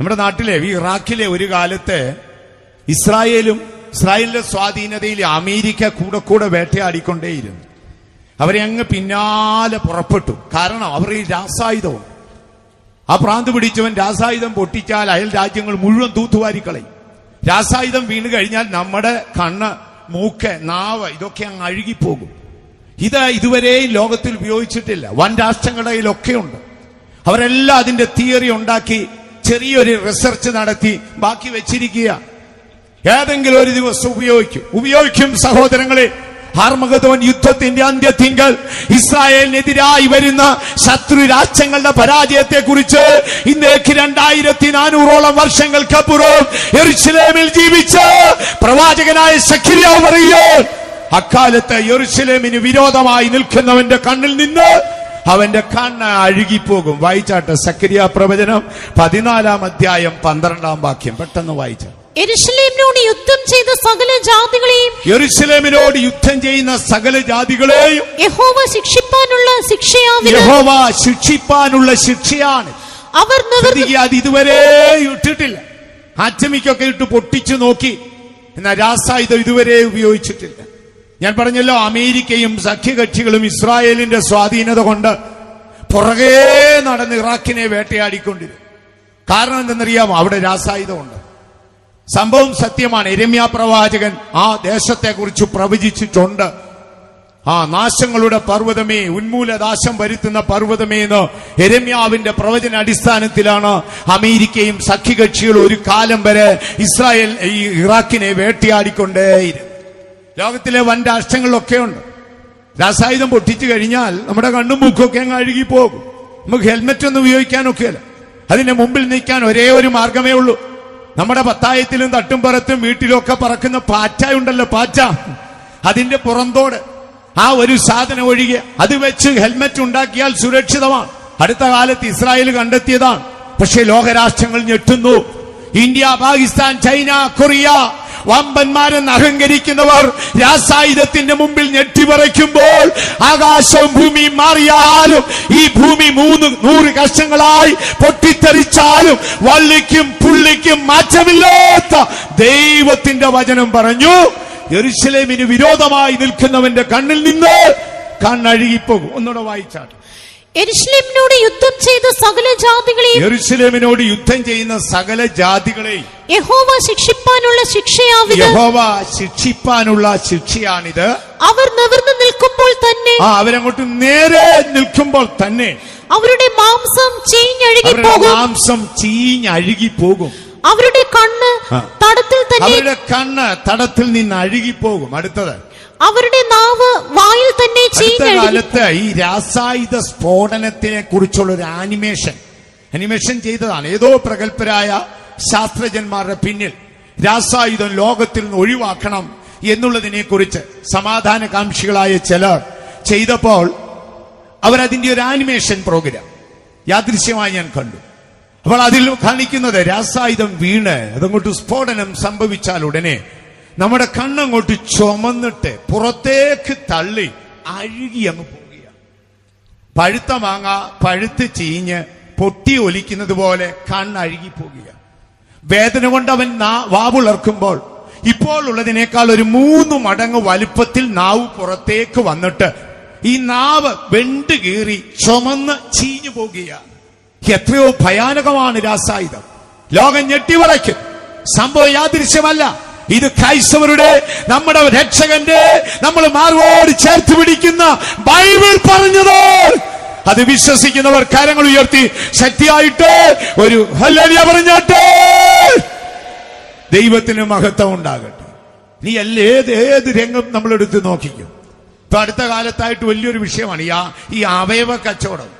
നമ്മുടെ നാട്ടിലെ ഈ ഇറാഖിലെ ഒരു കാലത്ത് ഇസ്രായേലും ഇസ്രായേലിന്റെ സ്വാധീനതയിൽ അമേരിക്ക കൂടെ കൂടെ വേട്ടയാടിക്കൊണ്ടേയിരുന്നു. അവരെ അങ്ങ് പിന്നാലെ പുറപ്പെട്ടു. കാരണം അവർ ഈ രാസായുധവും ആ പ്രാന്ത് പിടിച്ചവൻ രാസായുധം പൊട്ടിച്ചാൽ അയൽ രാജ്യങ്ങൾ മുഴുവൻ തൂത്തുവാരിക്കളയും. രാസായുധം വീണ് കഴിഞ്ഞാൽ നമ്മുടെ കണ്ണ് മൂക്ക് നാവ് ഇതൊക്കെ അങ്ങ് അഴുകിപ്പോകും. ഇത് ഇതുവരെയും ലോകത്തിൽ ഉപയോഗിച്ചിട്ടില്ല. വൻ രാഷ്ട്രങ്ങളുടെ കയ്യിലൊക്കെയുണ്ട്. അവരെല്ലാം അതിന്റെ തിയറി ഉണ്ടാക്കി ചെറിയൊരു റിസർച്ച് നടത്തി ബാക്കി വെച്ചിരിക്കുക. ഏതെങ്കിലും ഒരു ദിവസം ഉപയോഗിക്കും. ഉപയോഗിക്കും സഹോദരങ്ങളെ. ഹാർമഗതോൻ യുദ്ധത്തിന്റെ അന്ത്യത്തിങ്കൽ. ഇസ്രായേലിനെതിരായി വരുന്ന ശത്രു രാജ്യങ്ങളുടെ പരാജയത്തെ കുറിച്ച് ഇന്നേക്ക് രണ്ടായിരത്തി നാനൂറോളം വർഷങ്ങൾക്കപ്പുറം എറുസലേമിൽ ജീവിച്ച പ്രവാചകനായ സഖിരിയാവ് പറയോ അക്കാലത്ത് യെറുസലേമിന് വിരോധമായി നിൽക്കുന്നവന്റെ കണ്ണിൽ നിന്ന് അവന്റെ കണ്ണ് അഴുകിപ്പോകും. വായിച്ചാട്ടെ സക്രിയ പ്രവചനം പതിനാലാം അധ്യായം പന്ത്രണ്ടാം വാക്യം. പെട്ടെന്ന് വായിച്ചു. എരുഷലേമിനോട് യുദ്ധം ചെയ്ത സകല ജാതികളെയും യെറുസലേമിനോട് യുദ്ധം ചെയ്യുന്ന സകല ജാതികളെയും യഹോവ ശിക്ഷിപ്പാനുള്ള ശിക്ഷയാവിത് യഹോവ ശിക്ഷിപ്പാനുള്ള ശിക്ഷയാണ്. അവർ അത് ഇതുവരെ ഇട്ടിട്ടില്ല. ആറ്റമിക്കൊക്കെ ഇട്ട് പൊട്ടിച്ചു നോക്കി. എന്നാൽ രാസായുധം ഇതുവരെ ഉപയോഗിച്ചിട്ടില്ല. ഞാൻ പറഞ്ഞല്ലോ അമേരിക്കയും സഖ്യകക്ഷികളും ഇസ്രായേലിന്റെ സ്വാധീനത കൊണ്ട് പുറകെ നടന്ന് ഇറാഖിനെ വേട്ടയാടിക്കൊണ്ടിരുന്നു. കാരണം എന്തെന്നറിയാമോ? അവിടെ രാസായുധമുണ്ട്. സംഭവം സത്യമാണ്. എരമ്യ പ്രവാചകൻ ആ ദേശത്തെക്കുറിച്ച് പ്രവചിച്ചിട്ടുണ്ട്. ആ നാശങ്ങളുടെ പർവതമേ ഉന്മൂലനാശം വരുത്തുന്ന പർവതമേ എന്ന് എരമ്യാവിന്റെ പ്രവചന അടിസ്ഥാനത്തിലാണ് അമേരിക്കയും സഖ്യകക്ഷികളും ഒരു കാലം വരെ ഇസ്രായേൽ ഈ ഇറാഖിനെ വേട്ടയാടിക്കൊണ്ടേയിരുന്നു. ലോകത്തിലെ വൻ രാഷ്ട്രങ്ങളിലൊക്കെയുണ്ട് രാസായുധം പൊട്ടിച്ചു കഴിഞ്ഞാൽ നമ്മുടെ കണ്ണും മൂക്കൊക്കെ അങ്ങ് അഴുകിപ്പോകും നമുക്ക് ഹെൽമെറ്റ് ഒന്നും ഉപയോഗിക്കാനൊക്കെയല്ല. അതിന്റെ മുമ്പിൽ നിൽക്കാൻ ഒരേ ഒരു മാർഗമേ ഉള്ളൂ. നമ്മുടെ പത്തായത്തിലും തട്ടും പുറത്തും വീട്ടിലും ഒക്കെ പറക്കുന്ന പാറ്റ ഉണ്ടല്ലോ പാറ്റ. അതിന്റെ പുറന്തോട് ആ ഒരു സാധനം ഒഴികെ അത് വെച്ച് ഹെൽമെറ്റ് ഉണ്ടാക്കിയാൽ സുരക്ഷിതമാണ്. അടുത്ത കാലത്ത് ഇസ്രായേൽ കണ്ടെത്തിയതാണ്. പക്ഷേ ലോകരാഷ്ട്രങ്ങൾ ഞെട്ടുന്നു. ഇന്ത്യ പാകിസ്ഥാൻ ചൈന കൊറിയ വമ്പന്മാരെന്ന് അഹങ്കരിക്കുന്നവർ രാസായുധത്തിന്റെ മുമ്പിൽ ഞെട്ടിപറയ്ക്കുമ്പോൾ ആകാശവും ഭൂമിയും മാറിയാലും ഈ ഭൂമി മൂന്ന് നൂറ് കഷങ്ങളായി പൊട്ടിത്തെറിച്ചാലും വള്ളിക്കും പുള്ളിക്കും മാറ്റമില്ലാത്ത ദൈവത്തിന്റെ വചനം പറഞ്ഞു. യെരുശലേമിന് വിരോധമായി നിൽക്കുന്നവന്റെ കണ്ണിൽ നിന്ന് കണ്ണഴുകിപ്പോകും. ഒന്നുകൂടെ വായിച്ചാട്ടെ എരുഷലേമിനോട് യുദ്ധം ചെയ്ത സകല ജാതികളെയും യെരുശലേമിനോട് യുദ്ധം ചെയ്യുന്ന സകല ജാതികളെയും യഹോവ ശിക്ഷിപ്പാനുള്ള ശിക്ഷയാവിത്. യഹോവ ശിക്ഷിപ്പാനുള്ള ശിക്ഷയാണിത്. അവർ നിവർന്നു നിൽക്കുമ്പോൾ തന്നെ ആ അവരങ്ങോട്ട് നേരെ നിൽക്കുമ്പോൾ തന്നെ അവരുടെ മാംസം ചീഞ്ഞഴുകി പോകും. മാംസം ചീഞ്ഞഴുകി പോകും. അവരുടെ കണ്ണ് തടത്തിൽ തന്നെ അവരുടെ കണ്ണ് തടത്തിൽ നിന്ന് അഴുകി പോകും. അടുത്തത്. അവരുടെ നാവ് വായിൽ തന്നെ കാലത്ത് ഈ രാസായുധ സ്ഫോടനത്തിനെ കുറിച്ചുള്ള ഒരു ആനിമേഷൻ അനിമേഷൻ ചെയ്തതാണ്. ഏതോ പ്രഗത്ഭരായ ശാസ്ത്രജ്ഞന്മാരുടെ പിന്നിൽ രാസായുധം ലോകത്തിൽ നിന്ന് ഒഴിവാക്കണം എന്നുള്ളതിനെ കുറിച്ച് സമാധാനകാംക്ഷികളായ ചിലർ ചെയ്തപ്പോൾ അവരതിന്റെ ഒരു ആനിമേഷൻ പ്രോഗ്രാം യാദൃശ്യമായി ഞാൻ കണ്ടു. അപ്പോൾ അതിൽ കാണിക്കുന്നത് രാസായുധം വീണ് അതങ്ങോട്ട് സ്ഫോടനം സംഭവിച്ചാൽ ഉടനെ നമ്മുടെ കണ്ണങ്ങോട്ട് ചുമന്നിട്ട് പുറത്തേക്ക് തള്ളി അഴുകി അങ്ങ് പോവുകയാണ്. പഴുത്ത മാങ്ങ പഴുത്ത് ചീഞ്ഞ് പൊട്ടി ഒലിക്കുന്നത് പോലെ കണ്ണഴുകി പോവുകയാണ്. വേദന കൊണ്ട് അവൻ വാവുളർക്കുമ്പോൾ ഇപ്പോൾ ഉള്ളതിനേക്കാൾ ഒരു മൂന്ന് മടങ്ങ് വലുപ്പത്തിൽ നാവ് പുറത്തേക്ക് വന്നിട്ട് ഈ നാവ് വെണ്ട് കീറി ചുമന്ന് ചീഞ്ഞു പോകുകയാണ് എത്രയോ ഭയാനകമാണ് രാസായുധം. ലോകം ഞെട്ടിവളയ്ക്കും സംഭവം യാദൃശ്യമല്ല. ഇത് ക്രൈസ്തവരുടെ നമ്മുടെ രക്ഷകന്റെ നമ്മൾ മാർവോട് ചേർത്ത് പിടിക്കുന്ന ബൈബിൾ പറഞ്ഞത്. അത് വിശ്വസിക്കുന്നവർ കരങ്ങൾ ഉയർത്തി ശക്തിയായിട്ട് ഒരു ഹല്ലേലൂയ പറഞ്ഞാട്ടെ. ദൈവത്തിന് മഹത്വം ഉണ്ടാകട്ടെ. നീ അല്ല ഏത് ഏത് രംഗം നമ്മൾ എടുത്ത് നോക്കിക്കും. ഇപ്പൊ അടുത്ത കാലത്തായിട്ട് വലിയൊരു വിഷയമാണ് ഈ ഈ അവയവ കച്ചവടം.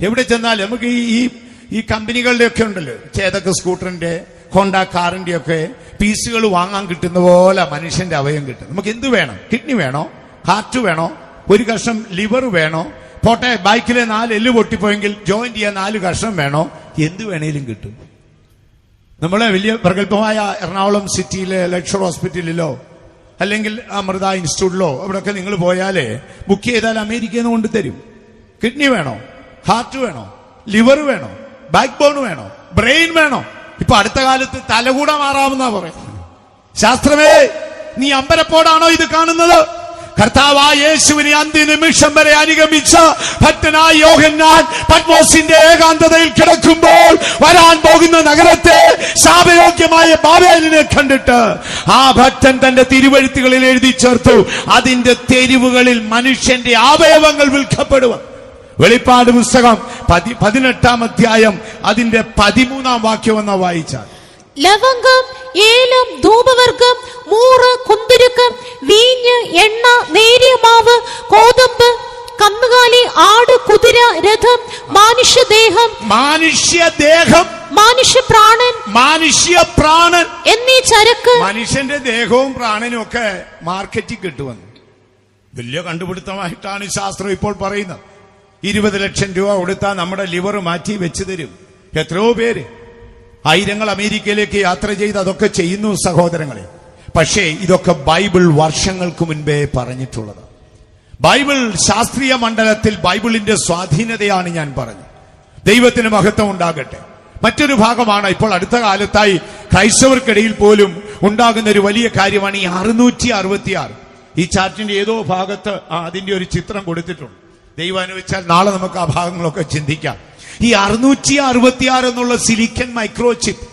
എവിടെ ചെന്നാലും നമുക്ക് ഈ ഈ കമ്പനികളുടെ ഒക്കെ ഉണ്ടല്ലോ. ചേതക്ക് സ്കൂട്ടറിന്റെ ഹോണ്ട കാറിന്റെ ഒക്കെ പീസുകൾ വാങ്ങാൻ കിട്ടുന്ന പോലെ മനുഷ്യന്റെ അവയം കിട്ടും. നമുക്ക് എന്ത് വേണം? കിഡ്നി വേണോ? ഹാർട്ട് വേണോ? ഒരു കഷ്ണം ലിവർ വേണോ? പോട്ടെ ബൈക്കിലെ നാല് എല്ല് പൊട്ടിപ്പോയെങ്കിൽ ജോയിന്റ് ചെയ്യാൻ നാല് കഷ്ണം വേണോ? എന്ത് വേണേലും കിട്ടും. നമ്മളെ വലിയ പ്രഗത്ഭമായ എറണാകുളം സിറ്റിയിലെ ലക്ഷർ ഹോസ്പിറ്റലിലോ അല്ലെങ്കിൽ അമൃത ഇൻസ്റ്റിറ്റ്യൂട്ടിലോ അവിടെയൊക്കെ നിങ്ങൾ പോയാലേ ബുക്ക് ചെയ്താൽ അമേരിക്കയിൽ നിന്ന് കൊണ്ടുതരും കിഡ്നി വേണോ? ഹാർട്ട് വേണോ? ലിവർ വേണോ? ബാക്ക് ബോൺ വേണോ? ബ്രെയിൻ വേണോ? ഇപ്പൊ അടുത്ത കാലത്ത് തലകൂട മാറാമെന്നാ പറയുന്നത്. ശാസ്ത്രമേ നീ അമ്പരപ്പോടാണോ ഇത് കാണുന്നത്? കർത്താവായ യേശുവിനെ അന്ത്യനിമിഷം വരെ അനുഗമിച്ച ഭക്തനായ യോഹന്നാൻ പത്മോസിന്റെ ഏകാന്തതയിൽ കിടക്കുമ്പോൾ വരാൻ പോകുന്ന നഗരത്തെ ശാപയോഗ്യമായ ബാബേലിനെ കണ്ടിട്ട് ആ ഭക്തൻ തന്റെ തിരുവഴുത്തുകളിൽ എഴുതി ചേർത്തു. അതിന്റെ തെരുവുകളിൽ മനുഷ്യന്റെ അവയവങ്ങൾ വിൽക്കപ്പെടുക വെളിപ്പാട് പുസ്തകം പതി പതിനെട്ടാം അധ്യായം അതിന്റെ പതിമൂന്നാം വാക്യം എന്ന വായിച്ചാൽ. ലവംഗം ഏലം ധൂപവർഗം മൂറ് കുന്തുരുക്കം വീഞ്ഞ് എണ്ണ നേരിയ മാവ് കോതമ്പ് കന്നുകാലി ആട് കുതിര രഥം മാനുഷ്യദേഹം മാനുഷ്യദേഹം മാനുഷ്യപ്രാണൻ മാനുഷ്യ പ്രാണൻ എന്നീ ചരക്ക് മനുഷ്യന്റെ ദേഹവും പ്രാണനും ഒക്കെ മാർക്കറ്റിൽ കിട്ടുവന്നു വലിയ കണ്ടുപിടുത്തമായിട്ടാണ് ശാസ്ത്രം ഇപ്പോൾ പറയുന്നത്. ഇരുപത് ലക്ഷം രൂപ കൊടുത്താൽ നമ്മുടെ ലിവർ മാറ്റി വെച്ചു തരും. എത്രയോ പേര് ആയിരങ്ങൾ അമേരിക്കയിലേക്ക് യാത്ര ചെയ്ത് അതൊക്കെ ചെയ്യുന്നു സഹോദരങ്ങളെ. പക്ഷേ ഇതൊക്കെ ബൈബിൾ വർഷങ്ങൾക്ക് മുൻപേ പറഞ്ഞിട്ടുള്ളത്. ബൈബിൾ ശാസ്ത്രീയ മണ്ഡലത്തിൽ ബൈബിളിന്റെ സ്വാധീനതയാണ് ഞാൻ പറഞ്ഞത്. ദൈവത്തിന് മഹത്വം ഉണ്ടാകട്ടെ. മറ്റൊരു ഭാഗമാണ് ഇപ്പോൾ അടുത്ത കാലത്തായി ക്രൈസ്തവർക്കിടയിൽ പോലും ഉണ്ടാകുന്ന ഒരു വലിയ കാര്യമാണ് ഈ അറുന്നൂറ്റി അറുപത്തിയാറ്. ഈ ചാർട്ടിന്റെ ഏതോ ഭാഗത്ത് അതിന്റെ ഒരു ചിത്രം കൊടുത്തിട്ടുണ്ട്. ദൈവം അനുവദിച്ചാൽ നാളെ നമുക്ക് ആ ഭാഗങ്ങളൊക്കെ ചിന്തിക്കാം. ഈ അറുന്നൂറ്റി അറുപത്തിയാറ് എന്നുള്ള സിലിക്കൻ മൈക്രോചിപ്പ്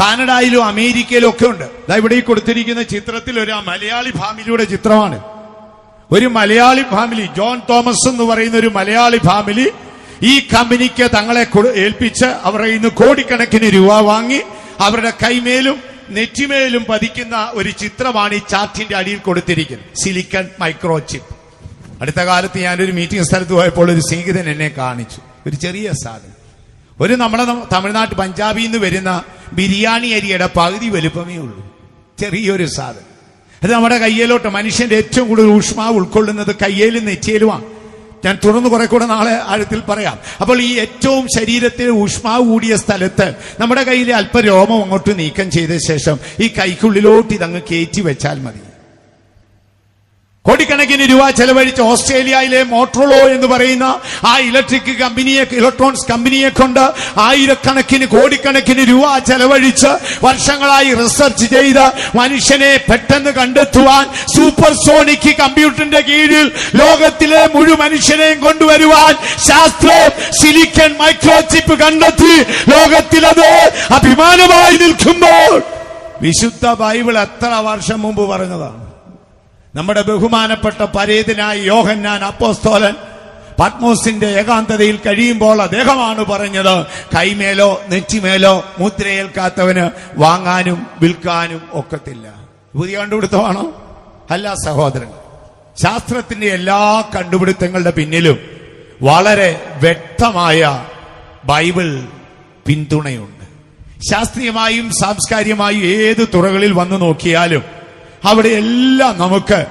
കാനഡയിലും അമേരിക്കയിലും ഒക്കെ ഉണ്ട്. ഇതാ ഇവിടെ ഈ കൊടുത്തിരിക്കുന്ന ചിത്രത്തിൽ ഒരു മലയാളി ഫാമിലിയുടെ ചിത്രമാണ്. ഒരു മലയാളി ഫാമിലി ജോൺ തോമസ് എന്ന് പറയുന്ന ഒരു മലയാളി ഫാമിലി ഈ കമ്പനിക്ക് തങ്ങളെ ഏൽപ്പിച്ച് അവരുടെ ഇന്ന് കോടിക്കണക്കിന് രൂപ വാങ്ങി അവരുടെ കൈമേലും നെറ്റിമേലും പതിക്കുന്ന ഒരു ചിത്രമാണ് ഈ ചാർട്ടിന്റെ അടിയിൽ കൊടുത്തിരിക്കുന്നത്. സിലിക്കൺ മൈക്രോ ചിപ്പ് അടുത്ത കാലത്ത് ഞാനൊരു മീറ്റിംഗ് സ്ഥലത്ത് പോയപ്പോൾ ഒരു സ്നേഹിതൻ എന്നെ കാണിച്ചു. ഒരു ചെറിയ സാധനം. ഒരു നമ്മുടെ തമിഴ്നാട് പഞ്ചാബിൽ നിന്ന് വരുന്ന ബിരിയാണി അരിയുടെ പകുതി വലുപ്പമേ ഉള്ളൂ. ചെറിയൊരു സാധനം. അത് നമ്മുടെ കയ്യിലോട്ട് മനുഷ്യന്റെ ഏറ്റവും കൂടുതൽ ഊഷ്മാവ് ഉൾക്കൊള്ളുന്നത് കയ്യേലും നെറ്റിയിലുമാണ്. ഞാൻ തുടർന്ന് കുറെ കൂടെ നാളെ ആഴത്തിൽ പറയാം. അപ്പോൾ ഈ ഏറ്റവും ശരീരത്തിൽ ഊഷ്മാവ് കൂടിയ സ്ഥലത്ത് നമ്മുടെ കയ്യിലെ അല്പ രോമം അങ്ങോട്ട് നീക്കം ചെയ്ത ശേഷം ഈ കൈക്കുള്ളിലോട്ട് ഇതങ്ങ് കയറ്റി വെച്ചാൽ മതി. കോടിക്കണക്കിന് രൂപ ചെലവഴിച്ച് ഓസ്ട്രേലിയയിലെ മോട്രോളോ എന്ന് പറയുന്ന ആ ഇലക്ട്രിക് കമ്പനിയെ ഇലക്ട്രോണിക്സ് കമ്പനിയെ കൊണ്ട് ആയിരക്കണക്കിന് കോടിക്കണക്കിന് രൂപ ചെലവഴിച്ച് വർഷങ്ങളായി റിസർച്ച് ചെയ്ത് മനുഷ്യനെ പെട്ടെന്ന് കണ്ടെത്തുവാൻ സൂപ്പർ സോണിക് കമ്പ്യൂട്ടറിന്റെ കീഴിൽ ലോകത്തിലെ മുഴുവൻ മനുഷ്യനെയും കൊണ്ടുവരുവാൻ ശാസ്ത്രം സിലിക്കൺ മൈക്രോചിപ്പ് കണ്ടെത്തി ലോകത്തിൽ അത് അഭിമാനമായി നിൽക്കുമ്പോൾ വിശുദ്ധ ബൈബിൾ എത്ര വർഷം മുമ്പ് പറഞ്ഞതാണ്? നമ്മുടെ ബഹുമാനപ്പെട്ട പരേതനായി യോഹന്നാൻ അപ്പോസ്തോലൻ പത്മോസിന്റെ ഏകാന്തതയിൽ കഴിയുമ്പോൾ അദ്ദേഹമാണ് പറഞ്ഞത് കൈമേലോ നെറ്റിമേലോ മുദ്രയേൽക്കാത്തവന് വാങ്ങാനും വിൽക്കാനും ഒക്കത്തില്ല. പുതിയ കണ്ടുപിടുത്തമാണോ? അല്ല സഹോദരൻ. ശാസ്ത്രത്തിന്റെ എല്ലാ കണ്ടുപിടുത്തങ്ങളുടെ പിന്നിലും വളരെ വ്യക്തമായ ബൈബിൾ പിന്തുണയുണ്ട്. ശാസ്ത്രീയമായും സാംസ്കാരികമായും ഏത് തുറകളിൽ വന്നു നോക്കിയാലും അവിടെ എല്ലാം നമുക്ക്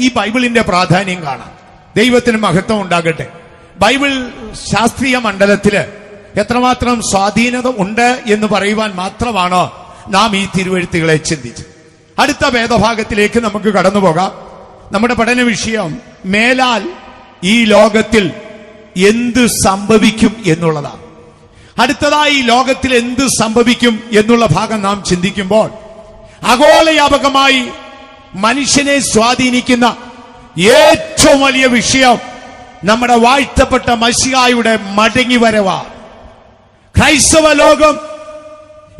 ഈ ബൈബിളിന്റെ പ്രാധാന്യം കാണാം. ദൈവത്തിന് മഹത്വം ഉണ്ടാകട്ടെ. ബൈബിൾ ശാസ്ത്രീയ മണ്ഡലത്തിൽ എത്രമാത്രം സ്വാധീനത ഉണ്ട് എന്ന് പറയുവാൻ മാത്രമാണോ നാം ഈ തിരുവഴുത്തുകളെ ചിന്തിച്ചത്. അടുത്ത വേദഭാഗത്തിലേക്ക് നമുക്ക് കടന്നു പോകാം. നമ്മുടെ പഠന വിഷയം മേലാൽ ഈ ലോകത്തിൽ എന്ത് സംഭവിക്കും എന്നുള്ളതാണ്. അടുത്തതായി ലോകത്തിൽ എന്ത് സംഭവിക്കും എന്നുള്ള ഭാഗം നാം ചിന്തിക്കുമ്പോൾ ആഗോളവ്യാപകമായി മനുഷ്യനെ സ്വാധീനിക്കുന്ന ഏറ്റവും വലിയ വിഷയം നമ്മുടെ വാഴ്ത്തപ്പെട്ട മഷിയായുടെ മടങ്ങി വരവാ ക്രൈസ്തവ ലോകം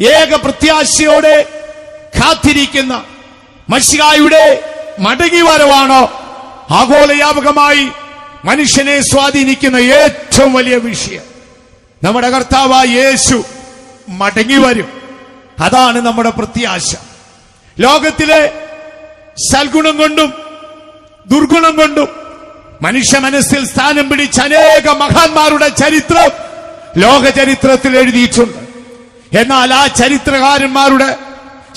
ഏക പ്രത്യാശയോടെ കാത്തിരിക്കുന്ന മഷിയായുടെ മടങ്ങി വരവാണോ ആഗോളവ്യാപകമായി മനുഷ്യനെ സ്വാധീനിക്കുന്ന ഏറ്റവും വലിയ വിഷയം. നമ്മുടെ കർത്താവായ യേശു മടങ്ങി വരും അതാണ് നമ്മുടെ പ്രത്യാശ. ലോകത്തിലെ സൽഗുണം കൊണ്ടും ദുർഗുണം കൊണ്ടും മനുഷ്യ മനസ്സിൽ സ്ഥാനം പിടിച്ച അനേക മഹാന്മാരുടെ ചരിത്രം ലോക ചരിത്രത്തിൽ എഴുതിയിട്ടുണ്ട്. എന്നാൽ ആ ചരിത്രകാരന്മാരുടെ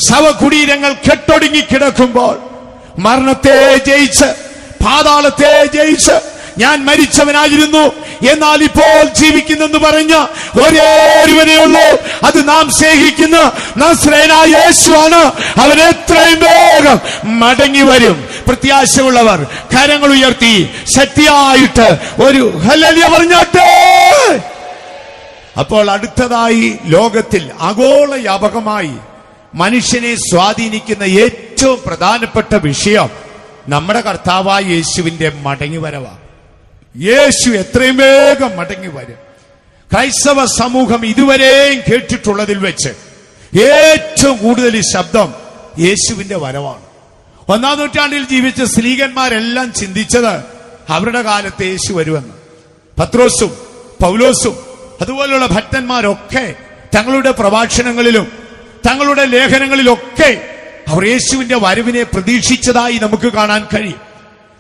ശവകുടീരങ്ങൾ കെട്ടൊടുങ്ങി കിടക്കുമ്പോൾ മരണത്തെ ജയിച്ച് പാതാളത്തെ ജയിച്ച് ഞാൻ മരിച്ചവനായിരുന്നു. എന്നാൽ ഇപ്പോൾ ജീവിക്കുന്നെന്ന് പറഞ്ഞ ഒരേ ഉള്ളൂ. അത് നാം സ്നേഹിക്കുന്ന യേശുവാണ്. അവൻ വേഗം മടങ്ങി വരും. പ്രത്യാശയുള്ളവർ കരങ്ങൾ ഉയർത്തി ശക്തിയായിട്ട് ഒരു ഹലലിയ പറഞ്ഞാട്ടെ. അപ്പോൾ അടുത്തതായി ലോകത്തിൽ ആഗോള വ്യാപകമായി മനുഷ്യനെ സ്വാധീനിക്കുന്ന ഏറ്റവും പ്രധാനപ്പെട്ട വിഷയം നമ്മുടെ കർത്താവായ യേശുവിന്റെ മടങ്ങിവരവാണ്. യേശു എത്രയും വേഗം മടങ്ങി വരും. ക്രൈസ്തവ സമൂഹം ഇതുവരെയും കേട്ടിട്ടുള്ളതിൽ വെച്ച് ഏറ്റവും കൂടുതൽ ഈ ശബ്ദം യേശുവിന്റെ വരവാണ്. ഒന്നാം നൂറ്റാണ്ടിൽ ജീവിച്ച സ്ത്രീകന്മാരെല്ലാം ചിന്തിച്ചത് അവരുടെ കാലത്ത് യേശു വരുമെന്ന്. പത്രോസും പൗലോസും അതുപോലുള്ള ഭക്തന്മാരൊക്കെ തങ്ങളുടെ പ്രഭാഷണങ്ങളിലും തങ്ങളുടെ ലേഖനങ്ങളിലൊക്കെ അവർ യേശുവിന്റെ വരവിനെ പ്രതീക്ഷിച്ചതായി നമുക്ക് കാണാൻ കഴിയും.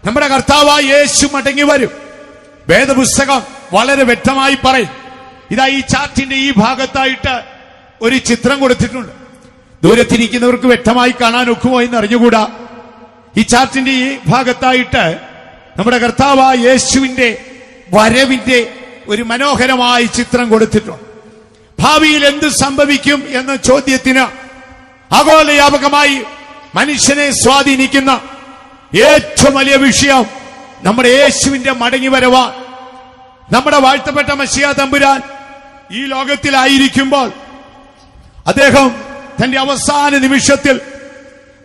നമ്മുടെ കർത്താവായ യേശു മടങ്ങി വരും. വേദപുസ്തകം വളരെ വ്യക്തമായി പറയും. ഇതാ ഈ ചാർട്ടിന്റെ ഈ ഭാഗത്തായിട്ട് ഒരു ചിത്രം കൊടുത്തിട്ടുണ്ട്. ദൂരത്തിരിക്കുന്നവർക്ക് വ്യക്തമായി കാണാൻ ഒക്കുമോ എന്ന് അറിഞ്ഞുകൂടാ. ഈ ചാർട്ടിന്റെ ഈ ഭാഗത്തായിട്ട് നമ്മുടെ കർത്താവായ യേശുവിന്റെ വരവിന്റെ ഒരു മനോഹരമായ ചിത്രം കൊടുത്തിട്ടുണ്ട്. ഭാവിയിൽ എന്ത് സംഭവിക്കും എന്ന ചോദ്യത്തിന് ആഗോളവ്യാപകമായി മനുഷ്യനെ സ്വാധീനിക്കുന്ന ഏറ്റവും വലിയ വിഷയം നമ്മുടെ യേശുവിന്റെ മടങ്ങി വരവാ. നമ്മുടെ വാഴ്ത്തപ്പെട്ട മഷിയ തമ്പുരാൻ ഈ ലോകത്തിലായിരിക്കുമ്പോൾ അദ്ദേഹം തന്റെ അവസാന നിമിഷത്തിൽ